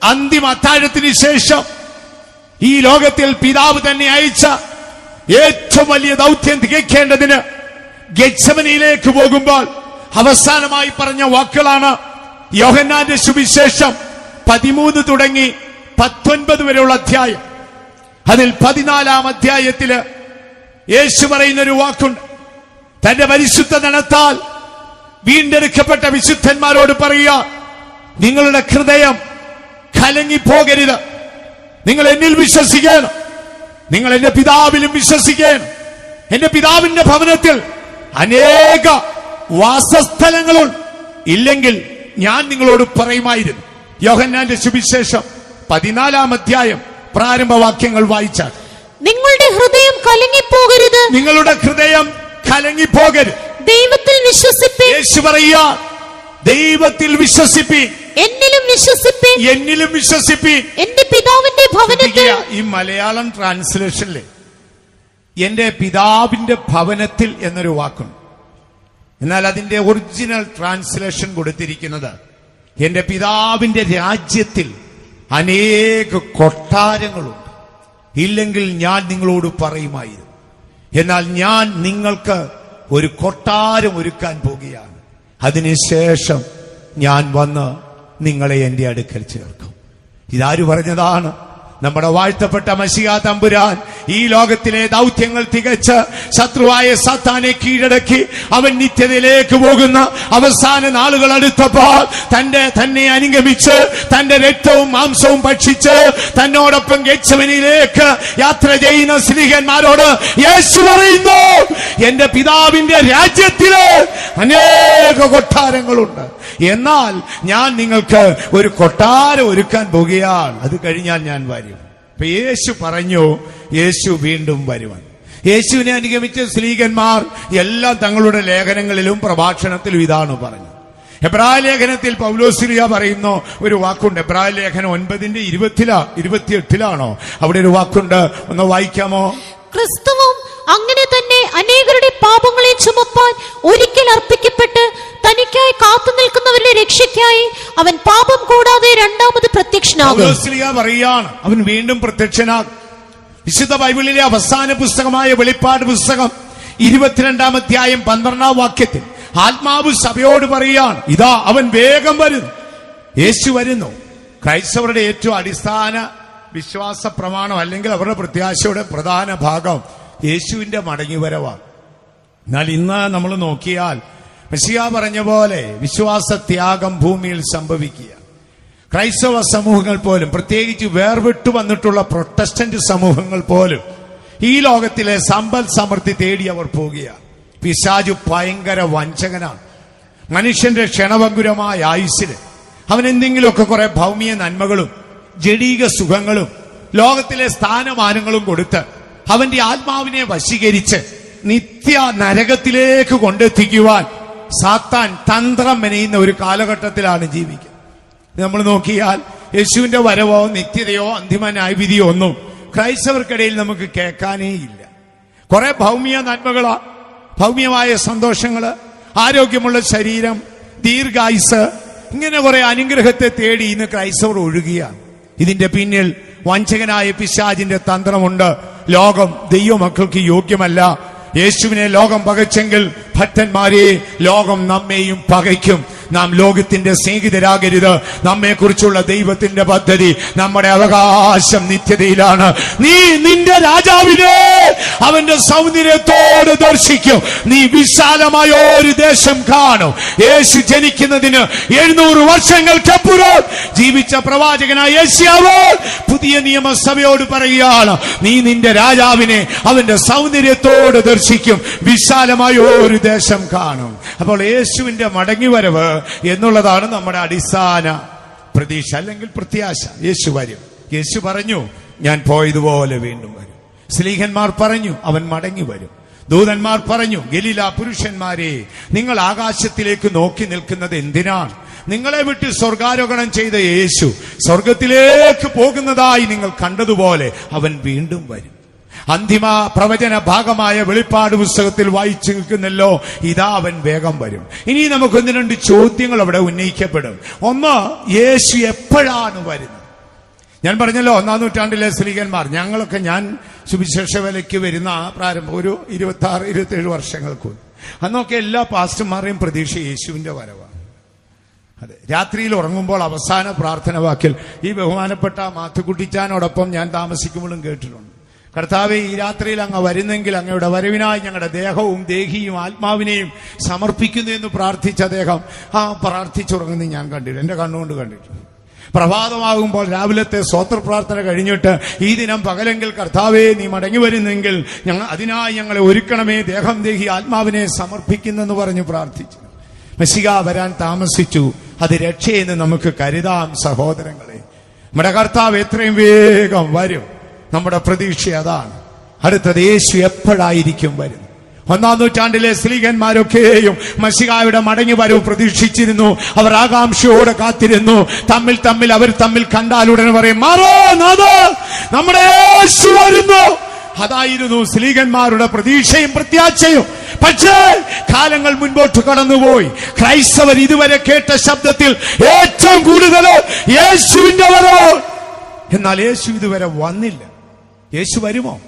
അന്തിമ അത്താഴത്തിന് ശേഷം ഈ ലോകത്തിൽ പിതാവ് തന്നെ അയച്ച ഏറ്റവും വലിയ ദൗത്യം തികയ്ക്കേണ്ടതിന് ഗജമനിയിലേക്ക് പോകുമ്പോൾ അവസാനമായി പറഞ്ഞ വാക്കുകളാണ് യോഹന്നാന്റെ സുവിശേഷം പതിമൂന്ന് തുടങ്ങി പത്തൊൻപത് വരെയുള്ള അധ്യായം. അതിൽ പതിനാലാം അധ്യായത്തിൽ യേശു പറയുന്ന ഒരു വാക്കുണ്ട്. തന്റെ പരിശുദ്ധ നടത്താൽ വീണ്ടെടുക്കപ്പെട്ട വിശുദ്ധന്മാരോട് പറയുക നിങ്ങളുടെ ഹൃദയം കലങ്ങിപ്പോകരുത്. നിങ്ങൾ എന്നിൽ വിശ്വസിക്കണം. നിങ്ങൾ എന്റെ പിതാവിലും വിശ്വസിക്കണം. എന്റെ പിതാവിന്റെ ഭവനത്തിൽ അനേക വാസസ്ഥലങ്ങളുണ്ട്. ഇല്ലെങ്കിൽ ഞാൻ നിങ്ങളോട് പറയുമായിരുന്നു. യോഹന്നാന്റെ സുവിശേഷം പതിനാലാം അധ്യായം പ്രാരംഭ വാക്യങ്ങൾ വായിച്ചാൽ. നിങ്ങളുടെ ഹൃദയം കലങ്ങിപ്പോകരുത്. നിങ്ങളുടെ ഹൃദയം കലങ്ങിപ്പോകരുത്. ദൈവത്തിൽ വിശ്വസിപ്പിൻ യേശു പറയുക ദൈവത്തിൽ വിശ്വസിപ്പിൻ എന്നിലും വിശ്വസിപ്പിൻ എന്നിലും വിശ്വസിപ്പി. എന്റെ പിതാവിന്റെ ഭവനത്തിൽ. ഈ മലയാളം ട്രാൻസ്ലേഷനിലെ എന്റെ പിതാവിന്റെ ഭവനത്തിൽ എന്നൊരു വാക്കുണ്ട്. എന്നാൽ അതിന്റെ ഒറിജിനൽ ട്രാൻസ്ലേഷൻ കൊടുത്തിരിക്കുന്നത് എന്റെ പിതാവിന്റെ രാജ്യത്തിൽ അനേക കൊട്ടാരങ്ങളുണ്ട്. ഇല്ലെങ്കിൽ ഞാൻ നിങ്ങളോട് പറയുമായിരുന്നു. എന്നാൽ ഞാൻ നിങ്ങൾക്ക് ഒരു കൊട്ടാരം ഒരുക്കാൻ പോകുകയാണ്. അതിനുശേഷം ഞാൻ വന്ന് നിങ്ങളെ എന്റെ അടുക്കൽ ചേർക്കും. ഇതാര് പറഞ്ഞതാണ്? നമ്മുടെ വാഴ്ത്തപ്പെട്ട മസിയ തമ്പുരാൻ ഈ ലോകത്തിലെ ദൗത്യങ്ങൾ തികച്ച് ശത്രുവായ സത്താനെ കീഴടക്കി അവൻ നിത്യതയിലേക്ക് പോകുന്ന അവസാന നാളുകൾ അടുത്തപ്പോൾ തന്റെ തന്നെ അനുഗമിച്ച് തന്റെ രക്തവും മാംസവും ഭക്ഷിച്ച് തന്നോടൊപ്പം ഗച്ചവനിലേക്ക് യാത്ര ചെയ്യുന്ന സ്ത്രീകന്മാരോട് യേശു പറയുന്നു എന്റെ പിതാവിന്റെ രാജ്യത്തിൽ അനേക കൊട്ടാരങ്ങളുണ്ട്. എന്നാൽ ഞാൻ നിങ്ങൾക്ക് ഒരു കൊട്ടാരം ഒരുക്കാൻ പോകുകയാണ്. അത് കഴിഞ്ഞാൽ ഞാൻ വരും. അപ്പൊ യേശു പറഞ്ഞു യേശു വീണ്ടും വരുവാൻ. യേശുവിനെ അനുഗമിച്ച സ്ത്രീകന്മാർ എല്ലാം തങ്ങളുടെ ലേഖനങ്ങളിലും പ്രഭാഷണത്തിലും ഇതാണ് പറഞ്ഞു എബ്രായ ലേഖനത്തിൽ പൗലോസിലിയ പറയുന്ന ഒരു വാക്കുണ്ട്. എബ്രായ ലേഖനം ഒൻപതിന്റെ ഇരുപത്തിലാ ഇരുപത്തിയെട്ടിലാണോ? അവിടെ ഒരു വാക്കുണ്ട്. ഒന്ന് വായിക്കാമോ? ക്രിസ്തുവും അങ്ങനെ തന്നെ അനേകരുടെ പാപങ്ങളെ ചുമപ്പാൻ ഒരിക്കൽ അർപ്പിക്കപ്പെട്ട് തനിക്കായി കാത്തു നിൽക്കുന്നവരുടെ രക്ഷയ്ക്കായി അവൻ പാപം കൂടാതെ രണ്ടാമത് പ്രത്യക്ഷനാകും. അവൻ വീണ്ടും പ്രത്യക്ഷനാകും. വിശുദ്ധ ബൈബിളിലെ അവസാന പുസ്തകമായ വെളിപ്പാട് പുസ്തകം ഇരുപത്തിരണ്ടാം അധ്യായം പന്ത്രണ്ടാം വാക്യത്തിൽ ആത്മാവ് സഭയോട് പറയുകയാണ്. ഇതാ അവൻ വേഗം വരുന്നു. യേശു വരുന്നു. ക്രൈസ്തവരുടെ ഏറ്റവും അടിസ്ഥാന വിശ്വാസ പ്രമാണം അല്ലെങ്കിൽ അവരുടെ പ്രത്യാശയുടെ പ്രധാന ഭാഗം യേശുവിന്റെ മടങ്ങിവരവാണ്. എന്നാൽ ഇന്ന് നമ്മൾ നോക്കിയാൽ മെസ്സിയ പറഞ്ഞ പോലെ വിശ്വാസ ത്യാഗം ഭൂമിയിൽ സംഭവിക്കുക. ക്രൈസ്തവ സമൂഹങ്ങൾ പോലും പ്രത്യേകിച്ച് വേർവിട്ടു വന്നിട്ടുള്ള പ്രൊട്ടസ്റ്റന്റ് സമൂഹങ്ങൾ പോലും ഈ ലോകത്തിലെ സമ്പൽ സമൃദ്ധി തേടി അവർ പോവുകയാണ് പിശാജു ഭയങ്കര വഞ്ചകനാണ്. മനുഷ്യന്റെ ക്ഷണഭങ്കുരമായ ആയുസ്സിന് അവൻ എന്തെങ്കിലുമൊക്കെ കുറെ ഭൗമിക നന്മകളും ജഡീക സുഖങ്ങളും ലോകത്തിലെ സ്ഥാനമാനങ്ങളും കൊടുത്ത് അവന്റെ ആത്മാവിനെ വശീകരിച്ച് നിത്യ നരകത്തിലേക്ക് കൊണ്ടെത്തിക്കുവാൻ സാത്താൻ തന്ത്രം മെനയുന്ന ഒരു കാലഘട്ടത്തിലാണ് ജീവിക്കുന്നത് നമ്മൾ നോക്കിയാൽ യേശുവിന്റെ വരവോ നിത്യതയോ അന്തിമ ന്യായവിധിയോ ഒന്നും ക്രൈസ്തവർക്കിടയിൽ നമുക്ക് കേൾക്കാനേ ഇല്ല. കുറെ ഭൗമിക നന്മകളാ ഭൗമ്യമായ സന്തോഷങ്ങൾ ആരോഗ്യമുള്ള ശരീരം ദീർഘായുസ് ഇങ്ങനെ കുറെ അനുഗ്രഹത്തെ തേടി ഇന്ന് ക്രൈസ്തവർ ഒഴുകുകയാണ്. ഇതിന്റെ പിന്നിൽ വഞ്ചകനായ പിശാജിന്റെ തന്ത്രമുണ്ട് ലോകം ദൈവമക്കൾക്ക് യോഗ്യമല്ല യേശുവിനെ ലോകം പകച്ചെങ്കിൽ ഭക്തന്മാരെ ലോകം നമ്മെയും പകയ്ക്കും. നാം ലോകത്തിന്റെ സ്നേഹിതരാകരുത്. നമ്മെക്കുറിച്ചുള്ള ദൈവത്തിന്റെ പദ്ധതി നമ്മുടെ അവകാശം നിത്യതയിലാണ്. നീ നിന്റെ രാജാവിനെ അവന്റെ സൗന്ദര്യത്തോട് ദർശിക്കും. നീ വിശാലമായ ഒരു ദേശം കാണും. യേശു ജനിക്കുന്നതിന് എഴുന്നൂറ് വർഷങ്ങൾക്കപ്പുറം ജീവിച്ച പ്രവാചകനായ യേശിയാവ് പുതിയ നിയമസഭയോട് പറയുകയാണ് നീ നിന്റെ രാജാവിനെ അവന്റെ സൗന്ദര്യത്തോട് ദർശിക്കും. വിശാലമായ ഒരു ദേശം കാണും. അപ്പോൾ യേശുവിന്റെ മടങ്ങിവരവ് എന്നുള്ളതാണ് നമ്മുടെ അടിസ്ഥാന പ്രതീക്ഷ അല്ലെങ്കിൽ പ്രത്യാശ. യേശു വരും. യേശു പറഞ്ഞു ഞാൻ പോയതുപോലെ വീണ്ടും വരും. സ്ലീഹന്മാർ പറഞ്ഞു അവൻ മടങ്ങി വരും. ദൂതന്മാർ പറഞ്ഞു ഗലീല പുരുഷന്മാരെ നിങ്ങൾ ആകാശത്തിലേക്ക് നോക്കി നിൽക്കുന്നത് എന്തിനാണ്? നിങ്ങളെ വിട്ട് സ്വർഗാരോഹണം ചെയ്ത യേശു സ്വർഗത്തിലേക്ക് പോകുന്നതായി നിങ്ങൾ കണ്ടതുപോലെ അവൻ വീണ്ടും വരും. അന്തിമ പ്രവചന ഭാഗമായ വെളിപ്പാട് പുസ്തകത്തിൽ വായിച്ചു നിൽക്കുന്നല്ലോ. ഇതാ അവൻ വേഗം വരും. ഇനി നമുക്ക് ഒന്ന് രണ്ട് ചോദ്യങ്ങൾ അവിടെ ഉന്നയിക്കപ്പെടും. ഒന്ന് യേശു എപ്പോഴാണ് വരുന്നത്? ഞാൻ പറഞ്ഞല്ലോ ഒന്നാം നൂറ്റാണ്ടിലെ സ്ത്രീകന്മാർ. ഞങ്ങളൊക്കെ ഞാൻ സുവിശേഷ വിലയ്ക്ക് വരുന്ന പ്രാരംഭം ഒരു ഇരുപത്തി ആറ് ഇരുപത്തി ഏഴ് വർഷങ്ങൾക്ക് അന്നൊക്കെ എല്ലാ പാസ്റ്റർമാരെയും പ്രതീക്ഷ യേശുവിന്റെ വരവാണ്. അതെ രാത്രിയിൽ ഉറങ്ങുമ്പോൾ അവസാന പ്രാർത്ഥന വാക്കിൽ ഈ ബഹുമാനപ്പെട്ട മാത്തുക്കുട്ടിച്ചാനോടൊപ്പം ഞാൻ താമസിക്കുമ്പോഴും കേട്ടിട്ടുണ്ട്. കർത്താവെ ഈ രാത്രിയിൽ അങ്ങ് വരുന്നെങ്കിൽ അങ്ങയുടെ വരവിനായി ഞങ്ങളുടെ ദേഹവും ദേഹിയും ആത്മാവിനെയും സമർപ്പിക്കുന്നു എന്ന് പ്രാർത്ഥിച്ച അദ്ദേഹം ആ പ്രാർത്ഥിച്ചുറങ്ങുന്നത് ഞാൻ കണ്ടിട്ടു എന്റെ കണ്ണുകൊണ്ട് കണ്ടിട്ടു പ്രഭാതമാകുമ്പോൾ രാവിലത്തെ സ്വോത്ര പ്രാർത്ഥന കഴിഞ്ഞിട്ട് ഈ ദിനം പകലെങ്കിൽ കർത്താവേ നീ മടങ്ങി വരുന്നെങ്കിൽ ഞങ്ങൾ അതിനായി ഞങ്ങളെ ഒരുക്കണമേ ദേഹം ദേഹി ആത്മാവിനെ സമർപ്പിക്കുന്നെന്ന് പറഞ്ഞു പ്രാർത്ഥിച്ചു. മെസ്സിക വരാൻ താമസിച്ചു. അത് രക്ഷയെന്ന് നമുക്ക് കരുതാം സഹോദരങ്ങളെ. നമ്മുടെ കർത്താവ് എത്രയും വേഗം വരും. നമ്മുടെ പ്രതീക്ഷ അതാണ്. അടുത്തത് യേശു എപ്പോഴായിരിക്കും വരുന്നത് ഒന്നാം നൂറ്റാണ്ടിലെ സ്ത്രീകന്മാരൊക്കെയും മഷികായുടെ മടങ്ങി വരവ് പ്രതീക്ഷിച്ചിരുന്നു. അവർ ആകാംക്ഷയോടെ കാത്തിരുന്നു. തമ്മിൽ തമ്മിൽ അവർ തമ്മിൽ കണ്ടാൽ കണ്ടാലുടനെ പറയും മാറോ നമ്മുടെ യേശു വരുന്നു. അതായിരുന്നു സ്ത്രീകന്മാരുടെ പ്രതീക്ഷയും പ്രത്യാശയും. പക്ഷേ കാലങ്ങൾ മുൻപോട്ട് കടന്നുപോയി. ക്രൈസ്തവർ ഇതുവരെ കേട്ട ശബ്ദത്തിൽ ഏറ്റവും കൂടുതൽ യേശുവിന്റെ വരവ്. എന്നാൽ യേശു ഇതുവരെ വന്നില്ല. യേശു വരുമോ?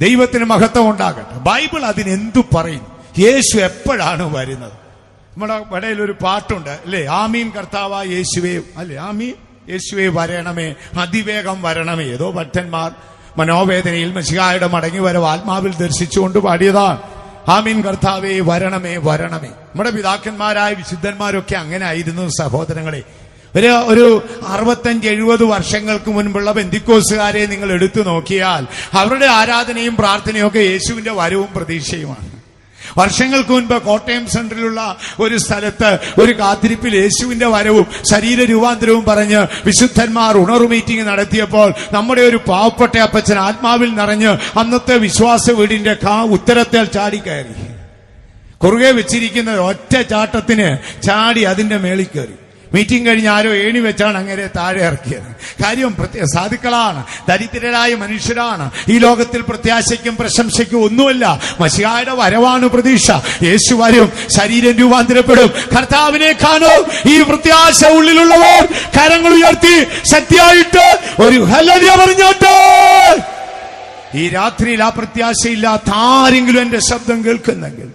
ദൈവത്തിന് മഹത്വം ഉണ്ടാകട്ടെ. ബൈബിൾ അതിനെന്തു പറയുന്നു യേശു എപ്പോഴാണ് വരുന്നത്? നമ്മുടെ ഇടയിൽ ഒരു പാട്ടുണ്ട് അല്ലേ? ആമീൻ കർത്താവ യേശുവേ അല്ലേ? ആമീൻ. യേശുവേ വരണമേ അതിവേഗം വരണമേ. ഏതോ ഭക്തന്മാർ മനോവേദനയിൽ മഷികായുടെ മടങ്ങി വരവ് ആത്മാവിൽ ദർശിച്ചുകൊണ്ട് പാടിയതാണ് ആമീൻ കർത്താവേ വരണമേ വരണമേ. നമ്മുടെ പിതാക്കന്മാരായ വിശുദ്ധന്മാരൊക്കെ അങ്ങനെ ആയിരുന്നു സഹോദരങ്ങളെ. ഒരു ഒരു അറുപത്തഞ്ച് എഴുപത് വർഷങ്ങൾക്ക് മുൻപുള്ള ബന്ധിക്കോസുകാരെ നിങ്ങൾ എടുത്തു നോക്കിയാൽ അവരുടെ ആരാധനയും പ്രാർത്ഥനയും ഒക്കെ യേശുവിന്റെ വരവും പ്രതീക്ഷയുമാണ്. വർഷങ്ങൾക്ക് മുൻപ് കോട്ടയം സെന്ററിലുള്ള ഒരു സ്ഥലത്ത് ഒരു കാത്തിരിപ്പിൽ യേശുവിന്റെ വരവും ശരീര രൂപാന്തരവും പറഞ്ഞ് വിശുദ്ധന്മാർ ഉണർവ് മീറ്റിംഗ് നടത്തിയപ്പോൾ നമ്മുടെ ഒരു പാവപ്പെട്ട അപ്പച്ചൻ ആത്മാവിൽ നിറഞ്ഞ് അന്നത്തെ വിശ്വാസ വീടിന്റെ കാ ഉത്തരത്തിൽ ചാടിക്കയറി കുറുകെ വെച്ചിരിക്കുന്ന ഒറ്റ ചാട്ടത്തിന് ചാടി അതിന്റെ മേളിൽ കയറി. മീറ്റിംഗ് കഴിഞ്ഞ് ആരോ ഏണി വെച്ചാണ് അങ്ങനെ താഴെ ഇറക്കിയത്. കാര്യം സാധുക്കളാണ് ദരിദ്രരായ മനുഷ്യരാണ്. ഈ ലോകത്തിൽ പ്രത്യാശയ്ക്കും പ്രശംസയ്ക്കും ഒന്നുമല്ല മഷികായുടെ വരവാണ് പ്രതീക്ഷ. യേശു വരും ശരീരം രൂപാന്തരപ്പെടും. കർത്താവിനെ കാണും ഈ പ്രത്യാശ ഉള്ളിലുള്ളവർ കരങ്ങൾ ഉയർത്തി ശക്തിയായിട്ട് ഒരു പറഞ്ഞോട്ടെ. ഈ രാത്രിയിൽ ആ പ്രത്യാശയില്ലാത്ത ആരെങ്കിലും എന്റെ ശബ്ദം കേൾക്കുന്നെങ്കിൽ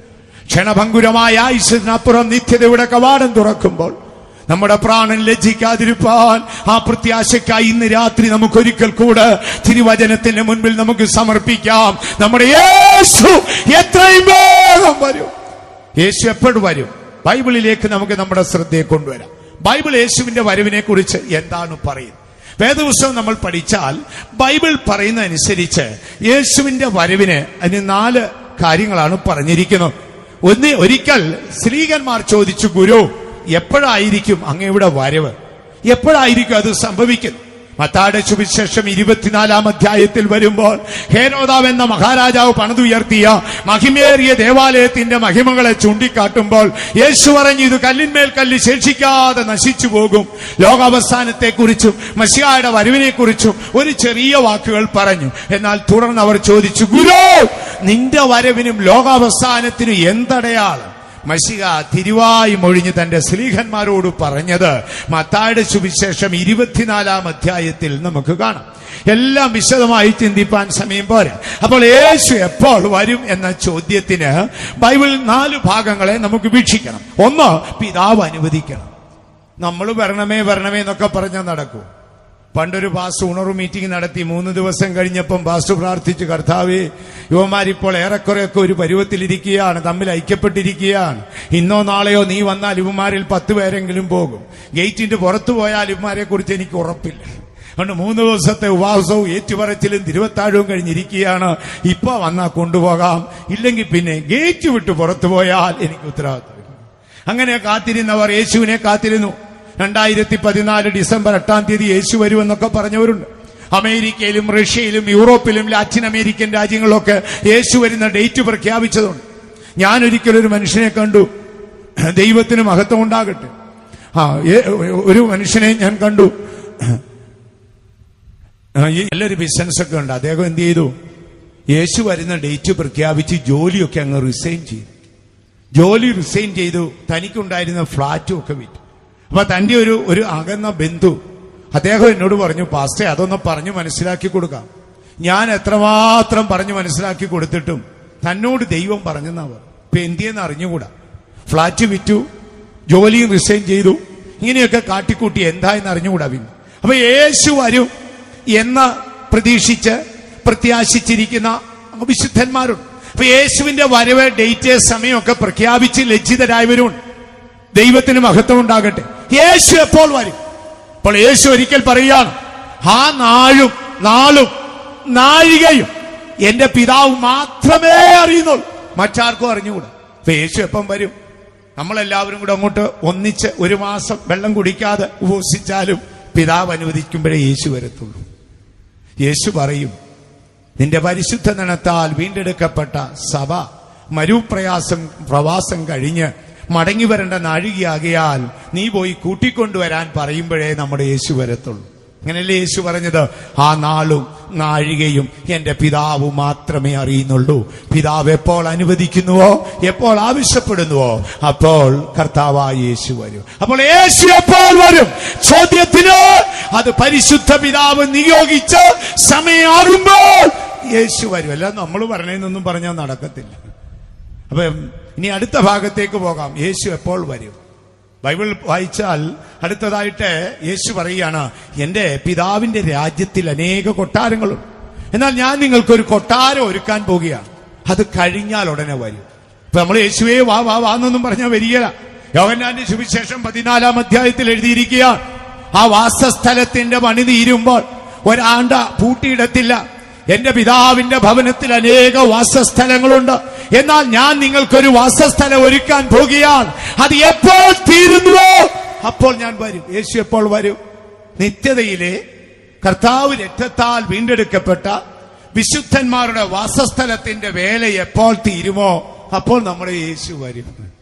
ക്ഷണഭങ്കുരമായ ആയുസിനപ്പുറം നിത്യതയുടെ കവാടം തുറക്കുമ്പോൾ നമ്മുടെ പ്രാണൻ ലജ്ജിക്കാതിരിപ്പാൻ ആ പ്രത്യാശക്കായി ഇന്ന് രാത്രി നമുക്ക് ഒരിക്കൽ കൂടെ തിരുവചനത്തിന്റെ മുൻപിൽ നമുക്ക് സമർപ്പിക്കാം. നമ്മുടെ യേശു എത്രയും വേഗം വരും. യേശു എപ്പോഴും വരും. ബൈബിളിലേക്ക് നമുക്ക് നമ്മുടെ ശ്രദ്ധയെ കൊണ്ടുവരാം. ബൈബിൾ യേശുവിന്റെ വരവിനെ കുറിച്ച് എന്താണ് പറയുന്നത്? വേദപുസ്തകം നമ്മൾ പഠിച്ചാൽ ബൈബിൾ പറയുന്ന അനുസരിച്ച് യേശുവിന്റെ വരവിന് അതിന് നാല് കാര്യങ്ങളാണ് പറഞ്ഞിരിക്കുന്നത്. ഒന്ന് ഒരിക്കൽ സ്ത്രീകന്മാർ ചോദിച്ചു ഗുരു എപ്പോഴായിരിക്കും അങ്ങയുടെ വരവ്? എപ്പോഴായിരിക്കും അത് സംഭവിക്കുന്നത് മത്താടെ സുവിശേഷം ഇരുപത്തിനാലാം അധ്യായത്തിൽ വരുമ്പോൾ ഹേരോദാവ് എന്ന മഹാരാജാവ് പണിതുയർത്തിയ മഹിമേറിയ ദേവാലയത്തിന്റെ മഹിമകളെ ചൂണ്ടിക്കാട്ടുമ്പോൾ യേശു പറഞ്ഞു ഇത് കല്ലിന്മേൽ കല്ല് ശേഷിക്കാതെ നശിച്ചു പോകും. ലോകാവസാനത്തെക്കുറിച്ചും മഷിയായുടെ വരവിനെക്കുറിച്ചും ഒരു ചെറിയ വാക്കുകൾ പറഞ്ഞു. എന്നാൽ തുടർന്ന് അവർ ചോദിച്ചു ഗുരു നിന്റെ വരവിനും ലോകാവസാനത്തിനും എന്തടയാളം? മഷിക തിരുവായി മൊഴിഞ്ഞ് തന്റെ സ്ലീഹന്മാരോട് പറഞ്ഞത് മത്തായുടെ സുവിശേഷം ഇരുപത്തിനാലാം അധ്യായത്തിൽ നമുക്ക് കാണാം. എല്ലാം വിശദമായി ചിന്തിപ്പാൻ സമയം പോരാ. അപ്പോൾ യേശു എപ്പോൾ വരും എന്ന ചോദ്യത്തിന് ബൈബിൾ നാല് ഭാഗങ്ങളെ നമുക്ക് വീക്ഷിക്കണം. ഒന്ന് പിതാവ് അനുവദിക്കണം. നമ്മൾ വരണമേ വരണമേ എന്നൊക്കെ പറഞ്ഞാൽ നടക്കൂ. പണ്ടൊരു പാസ് ഉണർവ് മീറ്റിംഗ് നടത്തി മൂന്ന് ദിവസം കഴിഞ്ഞപ്പം പാസ് പ്രാർത്ഥിച്ചു കർത്താവേ യുവമാരിപ്പോൾ ഏറെക്കുറെയൊക്കെ ഒരു പരുവത്തിലിരിക്കുകയാണ് തമ്മിൽ ഐക്യപ്പെട്ടിരിക്കുകയാണ്. ഇന്നോ നാളെയോ നീ വന്നാൽ ഇവന്മാരിൽ പത്ത് പേരെങ്കിലും പോകും. ഗേറ്റിന്റെ പുറത്തു പോയാൽ ഇവന്മാരെ കുറിച്ച് എനിക്ക് ഉറപ്പില്ല. അതുകൊണ്ട് മൂന്ന് ദിവസത്തെ ഉപവാസവും ഏറ്റുപറച്ചിലും തിരുവത്താഴവും കഴിഞ്ഞിരിക്കുകയാണ്. ഇപ്പൊ വന്നാൽ കൊണ്ടുപോകാം. ഇല്ലെങ്കിൽ പിന്നെ ഗേറ്റ് വിട്ട് പുറത്തു പോയാൽ എനിക്ക് ഉത്തരവാദിത്വം. അങ്ങനെ കാത്തിരുന്നവർ യേശുവിനെ കാത്തിരുന്നു. രണ്ടായിരത്തി പതിനാല് ഡിസംബർ എട്ടാം തീയതി യേശു വരുമെന്നൊക്കെ പറഞ്ഞവരുണ്ട്. അമേരിക്കയിലും റഷ്യയിലും യൂറോപ്പിലും ലാറ്റിൻ അമേരിക്കൻ രാജ്യങ്ങളിലൊക്കെ യേശു വരുന്ന ഡേറ്റ് പ്രഖ്യാപിച്ചതുണ്ട്. ഞാൻ ഒരിക്കലൊരു മനുഷ്യനെ കണ്ടു. ദൈവത്തിന് മഹത്വം ഉണ്ടാകട്ടെ. ആ ഒരു മനുഷ്യനെ ഞാൻ കണ്ടു. നല്ലൊരു ബിസിനസ് ഒക്കെ ഉണ്ട്. അദ്ദേഹം എന്ത് ചെയ്തു? യേശു വരുന്ന ഡേറ്റ് പ്രഖ്യാപിച്ച് ജോലിയൊക്കെ അങ്ങ് റിസൈൻ ചെയ്തു. ജോലി റിസൈൻ ചെയ്തു. തനിക്കുണ്ടായിരുന്ന ഫ്ളാറ്റും ഒക്കെ വിറ്റു. അപ്പൊ തന്റെ ഒരു ഒരു അകന്ന ബന്ധു അദ്ദേഹം എന്നോട് പറഞ്ഞു പാസ്റ്റേ അതൊന്ന് പറഞ്ഞു മനസ്സിലാക്കി കൊടുക്കാം. ഞാൻ എത്രമാത്രം പറഞ്ഞു മനസ്സിലാക്കി കൊടുത്തിട്ടും തന്നോട് ദൈവം പറഞ്ഞെന്നവർ ഇപ്പൊ എന്തിയെന്ന് അറിഞ്ഞുകൂടാ. ഫ്ളാറ്റ് വിറ്റു ജോലിയും റിസൈൻ ചെയ്തു. ഇങ്ങനെയൊക്കെ കാട്ടിക്കൂട്ടി എന്താ എന്ന് അറിഞ്ഞുകൂടാ പിന്നെ. അപ്പൊ യേശു വരും എന്ന് പ്രതീക്ഷിച്ച് പ്രത്യാശിച്ചിരിക്കുന്ന വിശുദ്ധന്മാരുണ്ട്. അപ്പൊ യേശുവിന്റെ വരവ് ഡേറ്റ് സമയമൊക്കെ പ്രഖ്യാപിച്ച് ലജ്ജിതരായവരുണ്ട്. ദൈവത്തിന് മഹത്വം ഉണ്ടാകട്ടെ. യേശു എപ്പോൾ വരും? അപ്പോൾ യേശു ഒരിക്കൽ പറയുകയാണ് ആ നാഴും നാളും നാഴികയും എന്റെ പിതാവ് മാത്രമേ അറിയുന്നുള്ളൂ. മറ്റാർക്കും അറിഞ്ഞുകൂടാ. അപ്പൊ യേശു എപ്പം വരും? നമ്മളെല്ലാവരും കൂടെ അങ്ങോട്ട് ഒന്നിച്ച് ഒരു മാസം വെള്ളം കുടിക്കാതെ ഉപസിച്ചാലും പിതാവ് അനുവദിക്കുമ്പോഴേ യേശു വരത്തുള്ളൂ. യേശു പറയും നിന്റെ പരിശുദ്ധ നനത്താൽ വീണ്ടെടുക്കപ്പെട്ട സഭ മരുപ്രയാസം പ്രവാസം കഴിഞ്ഞ് മടങ്ങി വരേണ്ട നാഴികയാകിയാൽ നീ പോയി കൂട്ടിക്കൊണ്ടുവരാൻ പറയുമ്പോഴേ നമ്മുടെ യേശു വരത്തുള്ളൂ. അങ്ങനെയല്ലേ യേശു പറഞ്ഞത്? ആ നാളും നാഴികയും എന്റെ പിതാവ് മാത്രമേ അറിയുന്നുള്ളൂ. പിതാവ് എപ്പോൾ അനുവദിക്കുന്നുവോ? എപ്പോൾ ആവശ്യപ്പെടുന്നുവോ? അപ്പോൾ കർത്താവായ യേശു വരും. അപ്പോൾ യേശു എപ്പോൾ വരും? ചോദ്യത്തിന് അത് പരിശുദ്ധ പിതാവ് നിയോഗിച്ച് സമയമാറുമ്പോൾ യേശു വരും. അല്ല നമ്മൾ പറഞ്ഞതെന്നൊന്നും പറഞ്ഞാൽ നടക്കത്തില്ല. അപ്പൊ ഇനി അടുത്ത ഭാഗത്തേക്ക് പോകാം. യേശു എപ്പോൾ വരും? ബൈബിൾ വായിച്ചാൽ അടുത്തതായിട്ട് യേശു പറയുകയാണ് എന്റെ പിതാവിന്റെ രാജ്യത്തിൽ അനേക കൊട്ടാരങ്ങളുണ്ട് എന്നാൽ ഞാൻ നിങ്ങൾക്കൊരു കൊട്ടാരം ഒരുക്കാൻ പോവുകയാണ്. അത് കഴിഞ്ഞാൽ ഉടനെ വരും. ഇപ്പൊ നമ്മൾ യേശുവേ വാ വാ വാ എന്നൊന്നും പറഞ്ഞാൽ വരികയില്ല. യോഹന്നാന്റെ സുവിശേഷം പതിനാലാം അധ്യായത്തിൽ എഴുതിയിരിക്കുകയാണ് ആ വാസസ്ഥലത്തിന്റെ പണി തീരുമ്പോൾ ഒരാണ്ട പൂട്ടിയിടത്തില്ല. എന്റെ പിതാവിന്റെ ഭവനത്തിൽ അനേക വാസസ്ഥലങ്ങളുണ്ട്. എന്നാൽ ഞാൻ നിങ്ങൾക്കൊരു വാസസ്ഥലം ഒരുക്കാൻ പോകുകയാണ്. അത് എപ്പോൾ തീരുന്നുവോ അപ്പോൾ ഞാൻ വരും. യേശു എപ്പോൾ വരും? നിത്യതയിലെ കർത്താവ് രക്തത്താൽ വീണ്ടെടുക്കപ്പെട്ട വിശുദ്ധന്മാരുടെ വാസസ്ഥലത്തിന്റെ വേല എപ്പോൾ തീരുമോ അപ്പോൾ നമ്മുടെ യേശു വരും.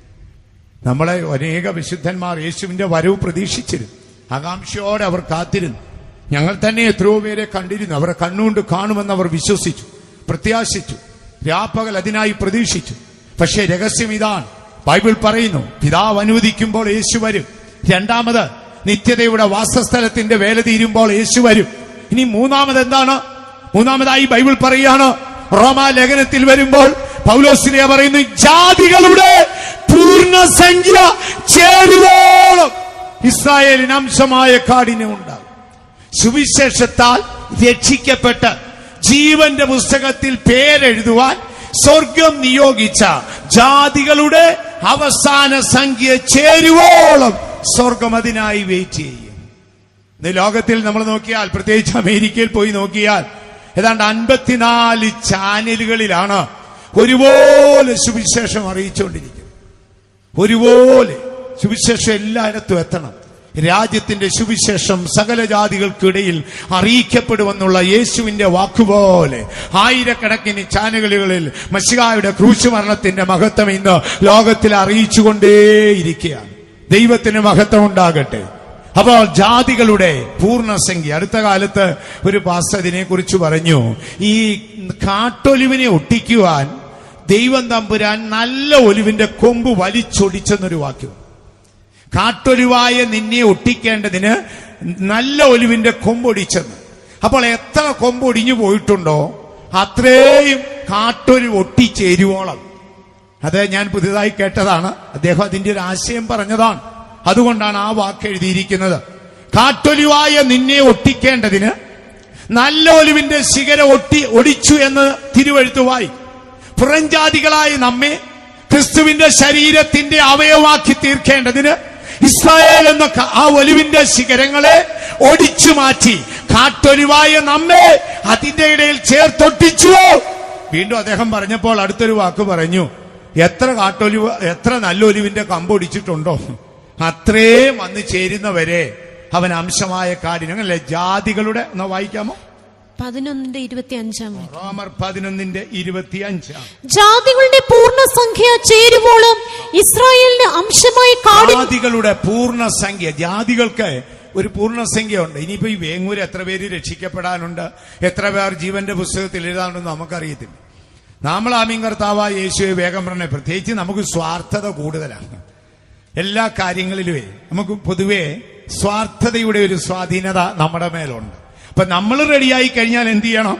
നമ്മളെ അനേക വിശുദ്ധന്മാർ യേശുവിന്റെ വരവ് പ്രതീക്ഷിച്ചിരുന്നു. ആകാംക്ഷയോടെ അവർ കാത്തിരുന്നു. ഞങ്ങൾ തന്നെ എത്രയോ പേരെ കണ്ടിരുന്നു. അവരെ കണ്ണുകൊണ്ട് കാണുമെന്ന് അവർ വിശ്വസിച്ചു പ്രത്യാശിച്ചു രാപ്പകൽ അതിനായി പ്രതീക്ഷിച്ചു. പക്ഷേ രഹസ്യം ഇതാണ്. ബൈബിൾ പറയുന്നു പിതാവ് അനുവദിക്കുമ്പോൾ യേശു വരും. രണ്ടാമത് നിത്യതയുടെ വാസസ്ഥലത്തിന്റെ വേല തീരുമ്പോൾ യേശു വരും. ഇനി മൂന്നാമത് എന്താണ്? മൂന്നാമതായി ബൈബിൾ പറയുകയാണ് റോമാ ലേഖനത്തിൽ വരുമ്പോൾ പൗലോസിനെ പറയുന്നു ജാതികളുടെ പൂർണസംഖ്യ ചേരുവോളം. ഇസ്രായേലിന് അംശമായ കാടിനുണ്ട് സുവിശേഷത്താൽ രക്ഷിക്കപ്പെട്ട് ജീവന്റെ പുസ്തകത്തിൽ പേരെഴുതുവാൻ സ്വർഗം നിയോഗിച്ച ജാതികളുടെ അവസാന സംഖ്യ ചേരുവോളം സ്വർഗം അതിനായി വെയിറ്റ് ചെയ്യും. ഇന്ന് ലോകത്തിൽ നമ്മൾ നോക്കിയാൽ പ്രത്യേകിച്ച് അമേരിക്കയിൽ പോയി നോക്കിയാൽ ഏതാണ്ട് അൻപത്തിനാല് ചാനലുകളിലാണ് ഒരുപോലെ സുവിശേഷം അറിയിച്ചുകൊണ്ടിരിക്കുന്നത്. ഒരുപോലെ സുവിശേഷം എല്ലായിടത്തും എത്തണം. രാജ്യത്തിന്റെ സുവിശേഷം സകല ജാതികൾക്കിടയിൽ അറിയിക്കപ്പെടുമെന്നുള്ള യേശുവിന്റെ വാക്കുപോലെ ആയിരക്കണക്കിന് ചാനലുകളിൽ മഷികായുടെ ക്രൂശ് മരണത്തിന്റെ മഹത്വം ഇന്ന് ലോകത്തിൽ അറിയിച്ചുകൊണ്ടേയിരിക്കുകയാണ്. ദൈവത്തിന് മഹത്വം ഉണ്ടാകട്ടെ അപ്പോൾ ജാതികളുടെ പൂർണസംഖ്യ. അടുത്ത കാലത്ത് ഒരു പാസ്തതിനെ കുറിച്ച് പറഞ്ഞു ഈ കാട്ടൊലിവിനെ ഒട്ടിക്കുവാൻ ദൈവം തമ്പുരാൻ നല്ല ഒലിവിന്റെ കൊമ്പ് വലിച്ചൊടിച്ചെന്നൊരു വാക്യം. കാട്ടൊലിവായ നിന്നെ ഒട്ടിക്കേണ്ടതിന് നല്ല ഒലിവിന്റെ കൊമ്പൊടിച്ചെന്ന് അപ്പോൾ എത്ര കൊമ്പൊടിഞ്ഞു പോയിട്ടുണ്ടോ അത്രയും കാട്ടൊരു ഒട്ടിച്ചേരുവോളം. അത് ഞാൻ പുതിയതായി കേട്ടതാണ്. അദ്ദേഹം അതിന്റെ ഒരു ആശയം പറഞ്ഞതാണ്. അതുകൊണ്ടാണ് ആ വാക്ക് എഴുതിയിരിക്കുന്നത്. കാട്ടൊലിവായ നിന്നെ ഒട്ടിക്കേണ്ടതിന് നല്ല ഒലിവിന്റെ ശിഖര ഒട്ടി ഒടിച്ചു എന്ന് തിരുവഴുത്തുവായി. പുറംജാതികളായ നമ്മെ ക്രിസ്തുവിന്റെ ശരീരത്തിന്റെ അവയവാക്കി തീർക്കേണ്ടതിന് ഇസ്രായേൽ എന്ന ആ ഒലിവിന്റെ ശിഖരങ്ങളെ ഒടിച്ചു മാറ്റി കാട്ടൊലിവായ നമ്മെ അതിന്റെ ഇടയിൽ ചേർത്തൊട്ടിച്ചു. വീണ്ടും അദ്ദേഹം പറഞ്ഞപ്പോൾ അടുത്തൊരു വാക്ക് പറഞ്ഞു. എത്ര കാട്ടൊലിവ് എത്ര നല്ല ഒലിവിന്റെ കമ്പൊടിച്ചിട്ടുണ്ടോ അത്രയും വന്ന് ചേരുന്നവരെ അവൻ അംശമായ കാഠിനം അല്ലെ ജാതികളുടെ ഒന്ന് വായിക്കാമോ? പതിനൊന്നിന്റെ ഇരുപത്തി അഞ്ചാം റോമർ പതിനൊന്നിന്റെ ഇരുപത്തിയഞ്ചാം. ജാതികളുടെ പൂർണസംഖ്യ ചേരുവോളം ഇസ്രായേലിന്റെ അംശമായി ജാതികളുടെ പൂർണസംഖ്യ. ജാതികൾക്ക് ഒരു പൂർണസംഖ്യ ഉണ്ട് ഇനിയിപ്പോ ഈ വേങ്ങൂര് എത്ര പേര് രക്ഷിക്കപ്പെടാനുണ്ട്? എത്ര പേർ ജീവന്റെ പുസ്തകത്തിൽ എഴുതാനുണ്ടെന്ന് നമുക്കറിയത്തില്ല. നമ്മൾ ആമീൻ കർത്താവായ യേശുവെ വേഗം പറഞ്ഞ. പ്രത്യേകിച്ച് നമുക്ക് സ്വാർത്ഥത കൂടുതലാണ്. എല്ലാ കാര്യങ്ങളിലുമേ നമുക്ക് പൊതുവേ സ്വാർത്ഥതയുടെ ഒരു സ്വാധീനത നമ്മുടെ മേലുണ്ട്. അപ്പൊ നമ്മൾ റെഡിയായി കഴിഞ്ഞാൽ എന്ത് ചെയ്യണം?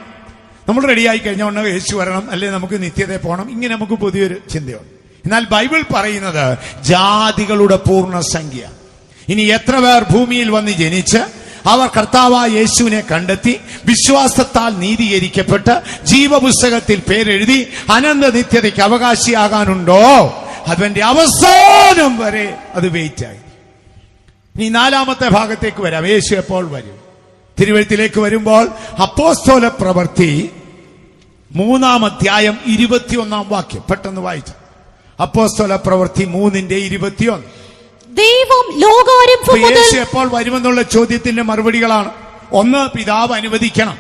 നമ്മൾ റെഡിയായി കഴിഞ്ഞാൽ ഉടനെ യേശു വരണം. അല്ലെ നമുക്ക് നിത്യത പോകണം. ഇങ്ങനെ നമുക്ക് പുതിയൊരു ചിന്തയുണ്ട്. എന്നാൽ ബൈബിൾ പറയുന്നത് ജാതികളുടെ പൂർണസംഖ്യ ഇനി എത്ര പേർ ഭൂമിയിൽ വന്ന് ജനിച്ച് അവർ കർത്താവായ യേശുവിനെ കണ്ടെത്തി വിശ്വാസത്താൽ നീതീകരിക്കപ്പെട്ട് ജീവപുസ്തകത്തിൽ പേരെഴുതി അനന്ത നിത്യതയ്ക്ക് അവകാശിയാകാനുണ്ടോ? അതിന്റെ അവസാനം വരെ അത് വെയിറ്റ് ആയി. ഇനി നാലാമത്തെ ഭാഗത്തേക്ക് വരാം. യേശു എപ്പോൾ വരും? തിരുവഴുത്തിലേക്ക് വരുമ്പോൾ അപ്പോസ്തോല പ്രവൃത്തി മൂന്നാം അധ്യായം ഇരുപത്തിയൊന്നാം വാക്യം. പെട്ടെന്ന് വായിച്ചു. അപ്പോസ്തോല പ്രവൃത്തി മൂന്നിന്റെ ഇരുപത്തിയൊന്ന്. ദൈവം ലോകാരംഭം യേശു എപ്പോൾ വരുമെന്നുള്ള ചോദ്യത്തിന്റെ മറുപടികളാണ്. ഒന്ന് പിതാവ് അനുവദിക്കണം.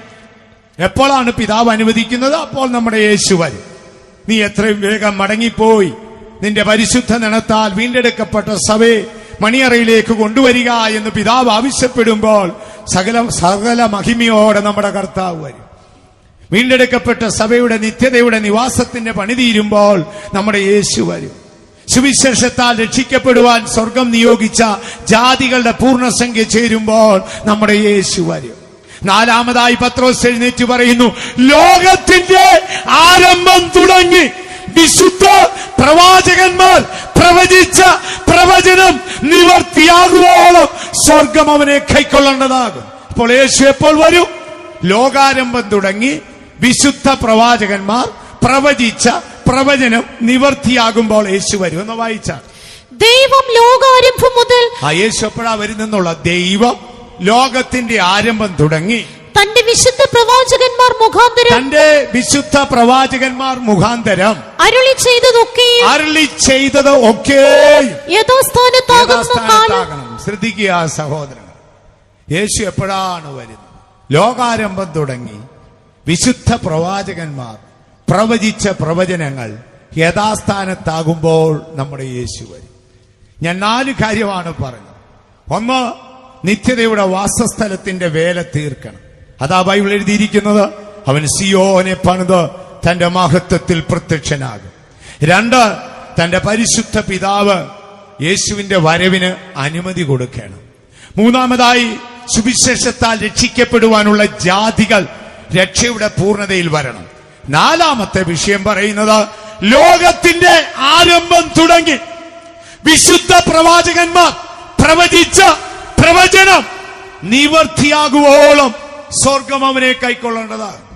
എപ്പോഴാണ് പിതാവ് അനുവദിക്കുന്നത്? അപ്പോൾ നമ്മുടെ യേശു വരും. നീ എത്രയും വേഗം മടങ്ങിപ്പോയി. നിന്റെ പരിശുദ്ധ നിണത്താൽ വീണ്ടെടുക്കപ്പെട്ട സഭയെ മണിയറയിലേക്ക് കൊണ്ടുവരിക എന്ന് പിതാവ് ആവശ്യപ്പെടുമ്പോൾ സകല സകല മഹിമയോടെ നമ്മുടെ കർത്താവ് വരും. വീണ്ടെടുക്കപ്പെട്ട സഭയുടെ നിത്യതയുടെ നിവാസത്തിന്റെ പണി തീരുമ്പോൾ നമ്മുടെ യേശു വരും. സുവിശേഷത്താൽ രക്ഷിക്കപ്പെടുവാൻ സ്വർഗം നിയോഗിച്ച ജാതികളുടെ പൂർണസംഖ്യ ചേരുമ്പോൾ നമ്മുടെ യേശു വരും. നാലാമതായി പത്രോസ് എഴുന്നേറ്റ് പറയുന്നു ലോകത്തിന്റെ ആരംഭം തുടങ്ങി. വിശുദ്ധ പ്രവാചകന്മാർ പ്രവചിച്ച പ്രവചനം നിവർത്തിയാകുവോളം സ്വർഗം അവനെ കൈക്കൊള്ളേണ്ടതാകും. അപ്പോൾ യേശു എപ്പോൾ വരും? ലോകാരംഭം തുടങ്ങി വിശുദ്ധ പ്രവാചകന്മാർ പ്രവചിച്ച പ്രവചനം നിവർത്തിയാകുമ്പോൾ യേശു വരും എന്ന് വായിച്ച. ദൈവം ലോകാരംഭം മുതൽ ആ യേശു എപ്പോഴാ വരുന്നെന്നുള്ള ദൈവം ലോകത്തിന്റെ ആരംഭം തുടങ്ങി. തന്റെ വിശുദ്ധ പ്രവാചകന്മാർ മുഖാന്തരം തന്റെ വിശുദ്ധ പ്രവാചകന്മാർ മുഖാന്തരം അരുളി ചെയ്തതൊക്കെ അരുളി ചെയ്തത് ഒക്കെ യഥാസ്ഥാനത്താകണം. ശ്രദ്ധിക്കുക സഹോദരൻ. യേശു എപ്പോഴാണ് വരുന്നത്? ലോകാരംഭം തുടങ്ങി. വിശുദ്ധ പ്രവാചകന്മാർ പ്രവചിച്ച പ്രവചനങ്ങൾ യഥാസ്ഥാനത്താകുമ്പോൾ നമ്മുടെ യേശു വരും. ഞാൻ നാല് കാര്യമാണ് പറഞ്ഞത്. ഒന്ന് നിത്യതയുടെ വാസസ്ഥലത്തിന്റെ വേല തീർക്കണം. അതാ ബൈബിൾ എഴുതിയിരിക്കുന്നത്. അവൻ സിയോനെ പണിത് തന്റെ മഹത്വത്തിൽ പ്രത്യക്ഷനാകും. രണ്ട് തന്റെ പരിശുദ്ധ പിതാവ് യേശുവിന്റെ വരവിന് അനുമതി കൊടുക്കണം. മൂന്നാമതായി സുവിശേഷത്താൽ രക്ഷിക്കപ്പെടുവാനുള്ള ജാതികൾ രക്ഷയുടെ പൂർണതയിൽ വരണം. നാലാമത്തെ വിഷയം പറയുന്നത് ലോകത്തിന്റെ ആരംഭം തുടങ്ങി. വിശുദ്ധ പ്രവാചകന്മാർ പ്രവചിച്ച പ്രവചനം നിവർത്തിയാകുവോളം സ്വർഗം അവനെ കൈക്കൊള്ളേണ്ടതാണ്.